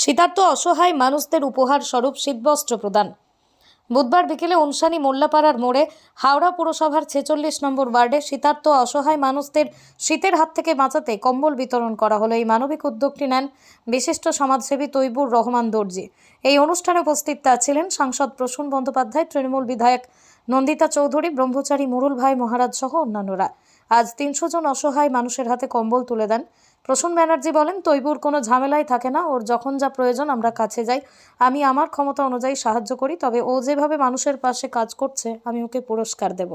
শীতার্ত অসহায় মানুষদের উপহার স্বরূপ শীতবস্ত্র প্রদান। বুধবার বিকেলে উনসানি মোল্লাপাড়ার মোড়ে হাওড়া পুরসভার ছেচল্লিশ নম্বর ওয়ার্ডে শীতার্ত অসহায় মানুষদের শীতের হাত থেকে বাঁচাতে কম্বল বিতরণ করা হলো। এই মানবিক উদ্যোগটি নেন বিশিষ্ট সমাজসেবী তৈবুর রহমান দর্জি। এই অনুষ্ঠানে উপস্থিত ছিলেন সাংসদ প্রসূন বন্দ্যোপাধ্যায়, তৃণমূল বিধায়ক নন্দিতা চৌধুরী, ব্রহ্মচারী মুরুল ভাই মহারাজ সহ অন্যান্যরা। আজ তিনশো জন অসহায় মানুষের হাতে কম্বল তুলে দেন প্রসূন ব্যানার্জি বলেন, তৈবুর কোনো ঝামেলাই থাকে না, ওর যখন যা প্রয়োজন আমরা কাছে যাই। আমি আমার ক্ষমতা অনুযায়ী সাহায্য করি, তবে ও যেভাবে মানুষের পাশে কাজ করছে, আমি ওকে পুরস্কার দেব।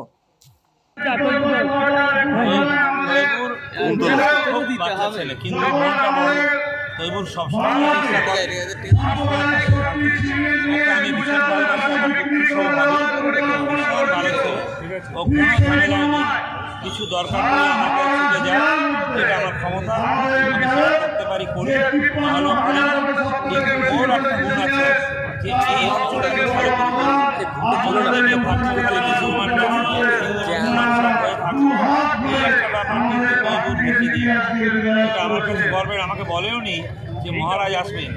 নেই কিছু দরকার পড়লে আমাকে ছুটে যায় এটা আমার ক্ষমতা। আমি করতে পারি করি। নাহলেও করি ওর একটা গুণ আছে যে এই অঞ্চলটাকে ভালো করে ভাবতে একটা আমার কাছে গর্বের আমাকে বলেও নি যে মহারাজ আসবেন।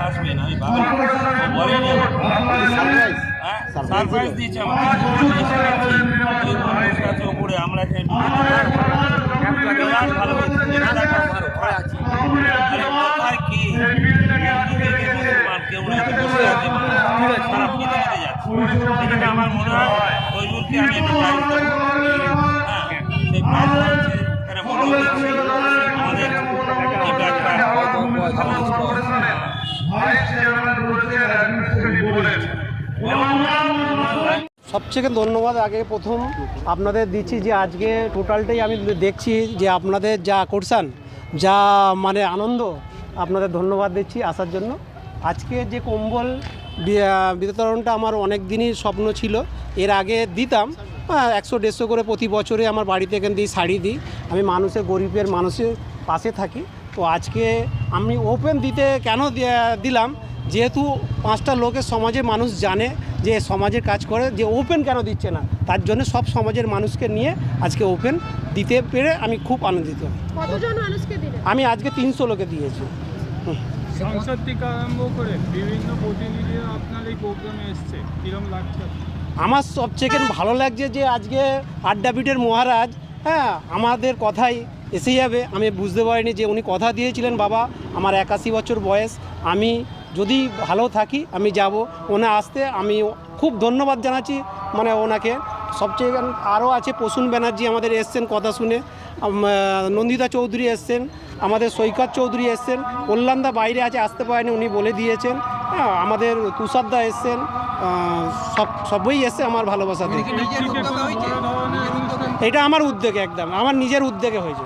আসবেন আমি ভাবি বলেনি। সারপ্রাইজ দিয়েছে ওই মানুষ আমরা ভালো কি কেউ বসে আছে সারা পৃথিবীতে যাচ্ছে আমার মনে হয় তৈমুরকে আমি একটা প্রাইজ হ্যাঁ সেই প্রাইজটা হচ্ছে এখানে বড় হচ্ছে আমাদের এটা একটা সবথেকে ধন্যবাদ। আগে প্রথম আপনাদের দিচ্ছি যে আজকে টোটালটাই আমি দেখছি যে আপনাদের যা করছেন যা মানে আনন্দ, আপনাদের ধন্যবাদ দিচ্ছি আসার জন্য। আজকে যে কম্বল বিতরণটা আমার অনেক দিনই স্বপ্ন ছিল, এর আগে দিতাম হ্যাঁ একশো দেড়শো করে প্রতি বছরে আমার বাড়িতে এখান দিই শাড়ি দিই। আমি মানুষের, গরিবের মানুষের পাশে থাকি। তো আজকে আমি ওপেন দিতে কেন দিলাম? যেহেতু পাঁচটা লোকের সমাজে মানুষ জানে যে সমাজের কাজ করে যে ওপেন কেন দিচ্ছে না তার জন্য সব সমাজের মানুষকে নিয়ে আজকে ওপেন দিতে পেরে আমি খুব আনন্দিত। কতজন মানুষকে দিলেন? আমি আজকে তিনশো লোকে দিয়েছি। সংসদ থেকে আরম্ভ করে বিভিন্ন প্রতিনিধিরা আপনার এই প্রোগ্রামে এসছে কিরম লাগছে? আমার সবচেয়ে ভালো লাগছে যে আজকে আড্ডাপিঠের মহারাজ হ্যাঁ আমাদের কথাই এসে যাবে। আমি বুঝতে পারিনি যে উনি কথা দিয়েছিলেন বাবা আমার একাশি বছর বয়স। আমি যদি ভালো থাকি, আমি যাব। ওনা আসতে আমি খুব ধন্যবাদ জানাচ্ছি। মানে ওনাকে সবচেয়ে আরও আছে প্রসূন ব্যানার্জি আমাদের এসছেন কথা শুনে। নন্দিতা চৌধুরী এসছেন, আমাদের সৈকত চৌধুরী এসছেন কল্যাণদা বাইরে আছে, আসতে পারেনি, উনি বলে দিয়েছেন। হ্যাঁ আমাদের তুষারদা এসছেন সব, সবই এসছে আমার ভালোবাসা এটা আমার উদ্যোগে একদম আমার নিজের উদ্যোগে হয়েছে।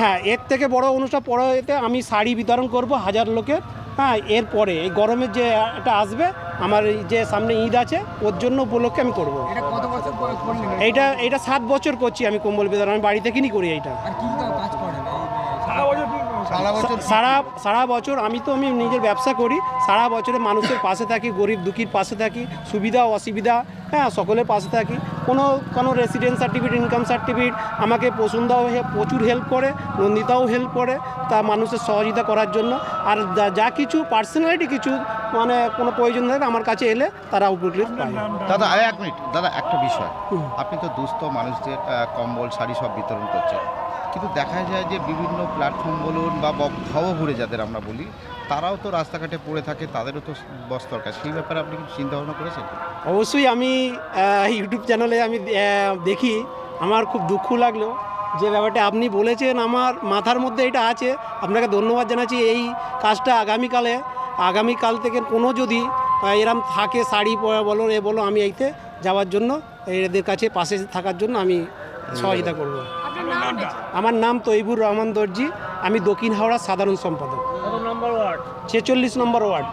হ্যাঁ এর থেকে বড় অনুষ্ঠান পরে এতে আমি শাড়ি বিতরণ করব হাজার লোকের। হ্যাঁ এরপরে এই গরমের যে এটা আসবে আমার এই যে সামনে ঈদ আছে ওর জন্য উপলক্ষে আমি করব। এটা এটা সাত বছর করছি আমি কম্বল বিতরণ আমি বাড়িতে কিনি করি এইটা। আর কি কাজ করেন? সারা বছর কি সারা বছর সারা সারা বছর আমি তো আমি নিজের ব্যবসা করি। সারা বছরে মানুষের পাশে থাকি গরিব দুঃখীর পাশে থাকি সুবিধা অসুবিধা হ্যাঁ সকলের পাশে থাকি। কোনো কোনো রেসিডেন্ট সার্টিফিকেট ইনকাম সার্টিফিকেট আমাকে পছন্দাও প্রচুর হেল্প করে, নন্দিতাও হেল্প করে, তা মানুষের সহযোগিতা করার জন্য। আর যা কিছু পার্সোনালিটি কিছু মানে কোনো প্রয়োজন থাকে আমার কাছে এলে তারা উপকৃত পায়। দাদা আরে এক মিনিট। দাদা একটা বিষয়। আপনি তো দুস্থ মানুষদের কম্বল শাড়ি সব বিতরণ করছেন। কিন্তু দেখা যায় যে বিভিন্ন প্ল্যাটফর্ম বলুন বা ভবঘুরে যাদের আমরা বলি তারাও তো রাস্তাঘাটে পড়ে থাকে তাদেরও তো বস দরকার। সেই ব্যাপারে আপনি কি চিন্তা ভাবনা করেছেন? অবশ্যই আমি ইউটিউব চ্যানেলে আমি দেখি। আমার খুব দুঃখ লাগল যে ব্যাপারটা আপনি বলেছেন। আমার মাথার মধ্যে এটা আছে। আপনাকে ধন্যবাদ জানাচ্ছি এই কাজটা আগামীকালে। আগামীকাল থেকে কোনো যদি এরম থাকে শাড়ি পরা বলো এ বলো আমি এইতে যাওয়ার জন্য এদের কাছে পাশে থাকার জন্য আমি সহযোগিতা করব। আমার নাম তৈবুর রহমান দর্জি আমি দক্ষিণ হাওড়ার সাধারণ সম্পাদক। Number ward? ছেচল্লিশ নম্বর ওয়ার্ড।